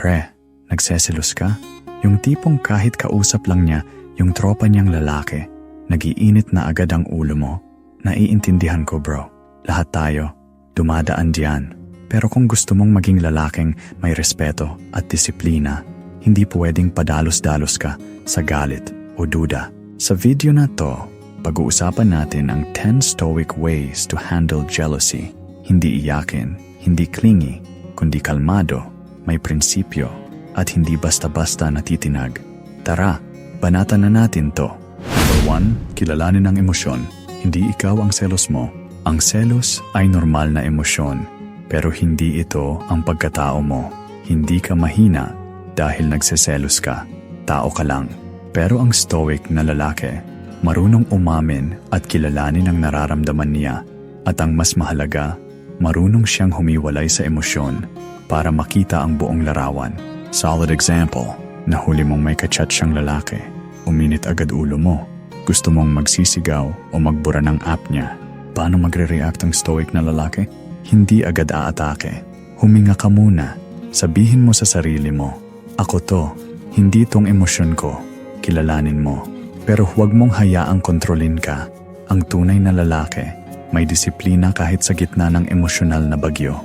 Pre, nagseselos ka? Yung tipong kahit kausap lang niya yung tropa niyang lalaki, nagiinit na agad ang ulo mo. Naiintindihan ko bro. Lahat tayo, dumadaan diyan. Pero kung gusto mong maging lalaking may respeto at disiplina, hindi pwedeng padalos-dalos ka sa galit o duda. Sa video na to, pag-uusapan natin ang 10 stoic ways to handle jealousy. Hindi iyakin, hindi clingy, kundi kalmado, may prinsipyo, at hindi basta-basta natitinag. Tara, banatan na natin to. Number 1, kilalanin ang emosyon. Hindi ikaw ang selos mo. Ang selos ay normal na emosyon, pero hindi ito ang pagkatao mo. Hindi ka mahina dahil nagseselos ka. Tao ka lang. Pero ang stoic na lalaki, marunong umamin at kilalanin ang nararamdaman niya. At ang mas mahalaga, marunong siyang humiwalay sa emosyon para makita ang buong larawan. Solid example, nahuli mong may kachat siyang lalaki. Uminit agad ulo mo. Gusto mong magsisigaw o magbura ng app niya. Paano magre-react ang stoic na lalaki? Hindi agad aatake. Huminga ka muna. Sabihin mo sa sarili mo, Ako to, hindi tong emosyon ko. Kilalanin mo. Pero huwag mong hayaang kontrolin ka. Ang tunay na lalaki, may disiplina kahit sa gitna ng emosyonal na bagyo.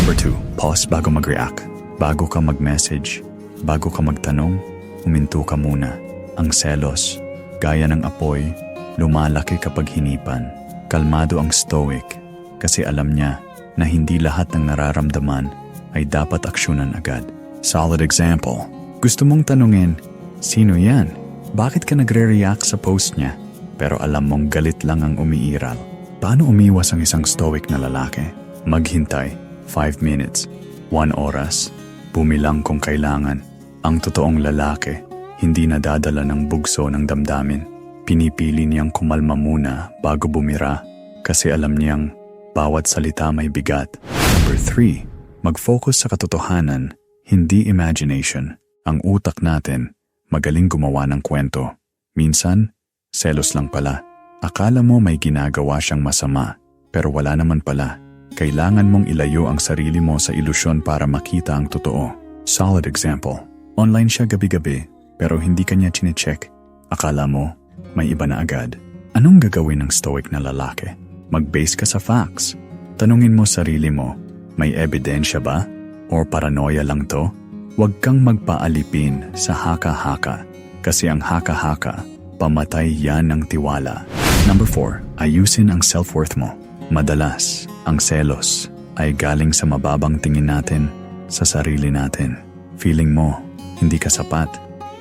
Number 2, pause bago mag-react. Bago ka mag-message, bago ka magtanong, uminto ka muna. Ang selos, gaya ng apoy, lumalaki kapag hinipan. Kalmado ang stoic kasi alam niya na hindi lahat ng nararamdaman ay dapat aksyonan agad. Solid example. Gusto mong tanungin, sino yan? Bakit ka nagre-react sa post niya? Pero alam mong galit lang ang umiiral. Paano umiwas ang isang stoic na lalaki? Maghintay, 5 minutes, 1 oras, bumilang kung kailangan. Ang totoong lalaki, hindi nadadala ng bugso ng damdamin. Pinipili niyang kumalma muna bago bumira kasi alam niyang bawat salita may bigat. Number 3, mag-focus sa katotohanan, hindi imagination. Ang utak natin, magaling gumawa ng kwento. Minsan, selos lang pala. Akala mo may ginagawa siyang masama, pero wala naman pala. Kailangan mong ilayo ang sarili mo sa ilusyon para makita ang totoo. Solid example. Online siya gabi-gabi, pero hindi kanya chinecheck. Akala mo, may iba na agad. Anong gagawin ng stoic na lalaki? Mag-base ka sa facts. Tanungin mo sarili mo, may ebidensya ba? Or paranoia lang to? Huwag kang magpaalipin sa haka-haka kasi ang haka-haka, pamatay yan ng tiwala. Number 4, ayusin ang self-worth mo. Madalas, ang selos ay galing sa mababang tingin natin sa sarili natin. Feeling mo, hindi ka sapat,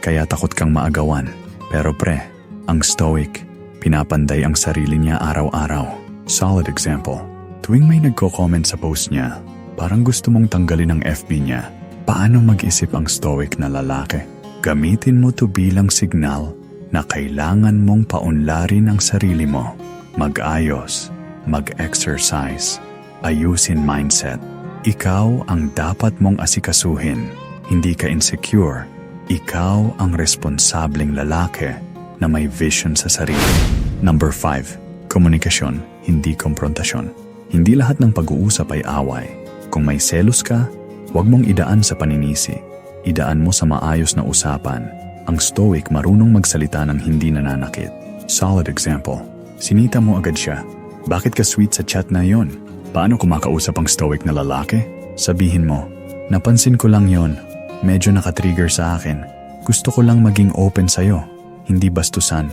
kaya takot kang maagawan. Pero pre, ang stoic, pinapanday ang sarili niya araw-araw. Solid example. Tuwing may nagko-comment sa post niya, parang gusto mong tanggalin ang FB niya. Paano mag-isip ang stoic na lalaki? Gamitin mo to bilang signal na kailangan mong paunlarin ang sarili mo. Mag-ayos, mag-exercise, ayusin mindset. Ikaw ang dapat mong asikasuhin. Hindi ka insecure. Ikaw ang responsableng lalaki na may vision sa sarili. Number 5. Komunikasyon, hindi komprontasyon. Hindi lahat ng pag-uusap ay away. Kung may selos ka, huwag mong idaan sa paninisi. Idaan mo sa maayos na usapan. Ang stoic marunong magsalita ng hindi nananakit. Solid example. Sinita mo agad siya. Bakit ka sweet sa chat na yon? Paano kumakausap ang stoic na lalaki? Sabihin mo, napansin ko lang yon. Medyo nakatrigger sa akin. Gusto ko lang maging open sa'yo. Hindi bastusan.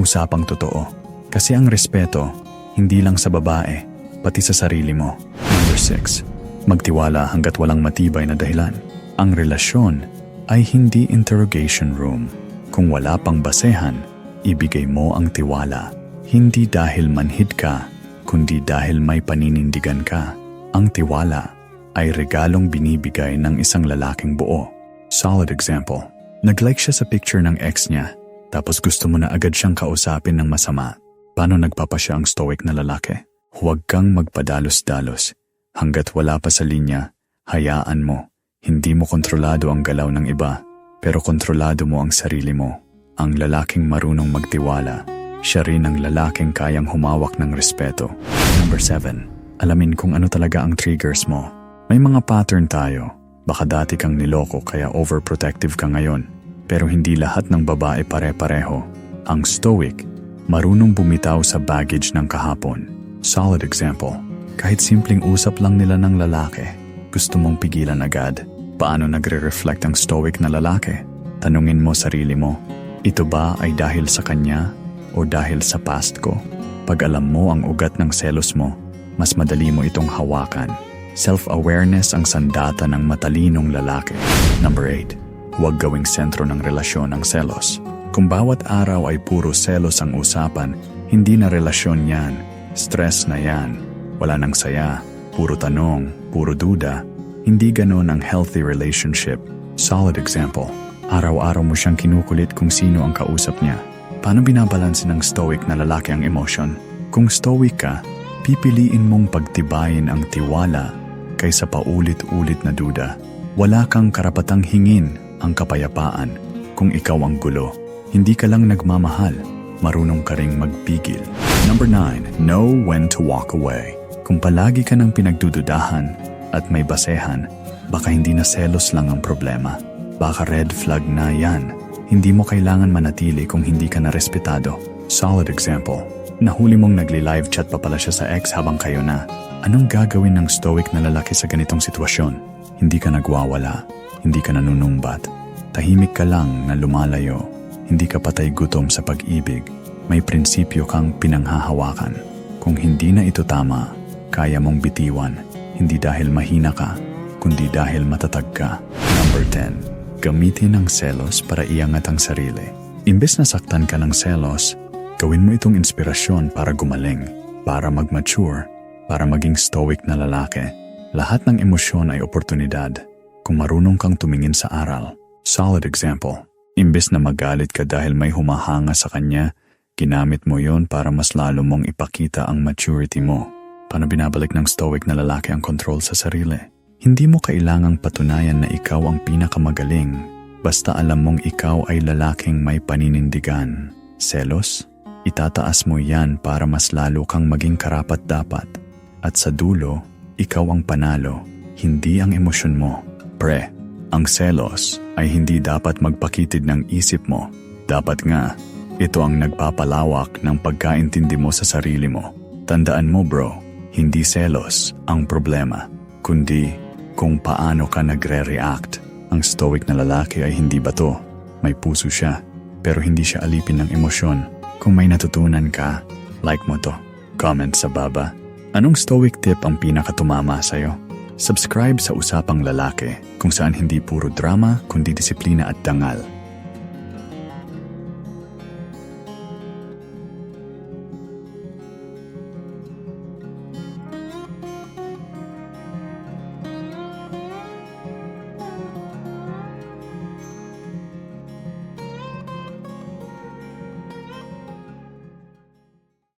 Usapang totoo. Kasi ang respeto, hindi lang sa babae, pati sa sarili mo. Number 6. Magtiwala hanggat walang matibay na dahilan. Ang relasyon ay hindi interrogation room. Kung wala pang basehan, ibigay mo ang tiwala. Hindi dahil manhid ka, kundi dahil may paninindigan ka. Ang tiwala ay regalong binibigay ng isang lalaking buo. Solid example. Nag-like siya sa picture ng ex niya, tapos gusto mo na agad siyang kausapin ng masama. Paano nagpapa siya ang stoic na lalaki? Huwag kang magpadalos-dalos. Hanggat wala pa sa linya, hayaan mo. Hindi mo kontrolado ang galaw ng iba, pero kontrolado mo ang sarili mo. Ang lalaking marunong magtiwala, siya rin ang lalaking kayang humawak ng respeto. Number 7. Alamin kung ano talaga ang triggers mo. May mga pattern tayo. Baka dati kang niloko kaya overprotective ka ngayon. Pero hindi lahat ng babae pare-pareho. Ang stoic, marunong bumitaw sa baggage ng kahapon. Solid example. Kahit simpleng usap lang nila ng lalaki, gusto mong pigilan agad. Paano nagre-reflect ang stoic na lalaki? Tanungin mo sarili mo, ito ba ay dahil sa kanya o dahil sa past ko? Pag alam mo ang ugat ng selos mo, mas madali mo itong hawakan. Self-awareness ang sandata ng matalinong lalaki. Number 8. Huwag gawing sentro ng relasyon ang selos. Kung bawat araw ay puro selos ang usapan, hindi na relasyon yan. Stress na yan. Wala nang saya. Puro tanong, puro duda. Hindi ganon ang healthy relationship. Solid example. Araw-araw mo siyang kinukulit kung sino ang kausap niya. Paano binabalansin ng stoic na lalaki ang emotion? Kung stoic ka, pipiliin mong pagtibayin ang tiwala kaysa paulit-ulit na duda. Wala kang karapatang hingin ang kapayapaan kung ikaw ang gulo. Hindi ka lang nagmamahal, marunong ka ring magpigil. Number 9. Know when to walk away. Kung palagi ka ng pinagdududahan at may basehan, baka hindi na selos lang ang problema. Baka red flag na yan. Hindi mo kailangan manatili kung hindi ka na respetado. Solid example. Nahuli mong nagli-live chat pa pala siya sa ex habang kayo na. Anong gagawin ng stoic na lalaki sa ganitong sitwasyon? Hindi ka nagwawala. Hindi ka nanunumbat. Tahimik ka lang na lumalayo. Hindi ka patay gutom sa pag-ibig. May prinsipyo kang pinanghahawakan. Kung hindi na ito tama, kaya mong bitiwan. Hindi dahil mahina ka, kundi dahil matatag ka. Number 10. Gamitin ang selos para iangat ang sarili. Imbes na saktan ka ng selos, gawin mo itong inspirasyon para gumaling, para mag-mature, para maging stoic na lalaki. Lahat ng emosyon ay oportunidad kung marunong kang tumingin sa aral. Solid example. Imbes na magalit ka dahil may humahanga sa kanya, ginamit mo yon para mas lalo mong ipakita ang maturity mo. Paano binabalik ng stoic na lalaki ang control sa sarili? Hindi mo kailangang patunayan na ikaw ang pinakamagaling. Basta alam mong ikaw ay lalaking may paninindigan. Selos? Itataas mo yan para mas lalo kang maging karapat-dapat. At sa dulo, ikaw ang panalo, hindi ang emosyon mo. Pre, ang selos ay hindi dapat magpakitid ng isip mo. Dapat nga, ito ang nagpapalawak ng pagkaintindi mo sa sarili mo. Tandaan mo bro, hindi selos ang problema, kundi kung paano ka nagre-react. Ang stoic na lalaki ay hindi bato. May puso siya, pero hindi siya alipin ng emosyon. Kung may natutunan ka, like mo to. Comment sa baba. Anong stoic tip ang pinakatumama sa'yo? Subscribe sa Usapang Lalaki kung saan hindi puro drama kundi disiplina at dangal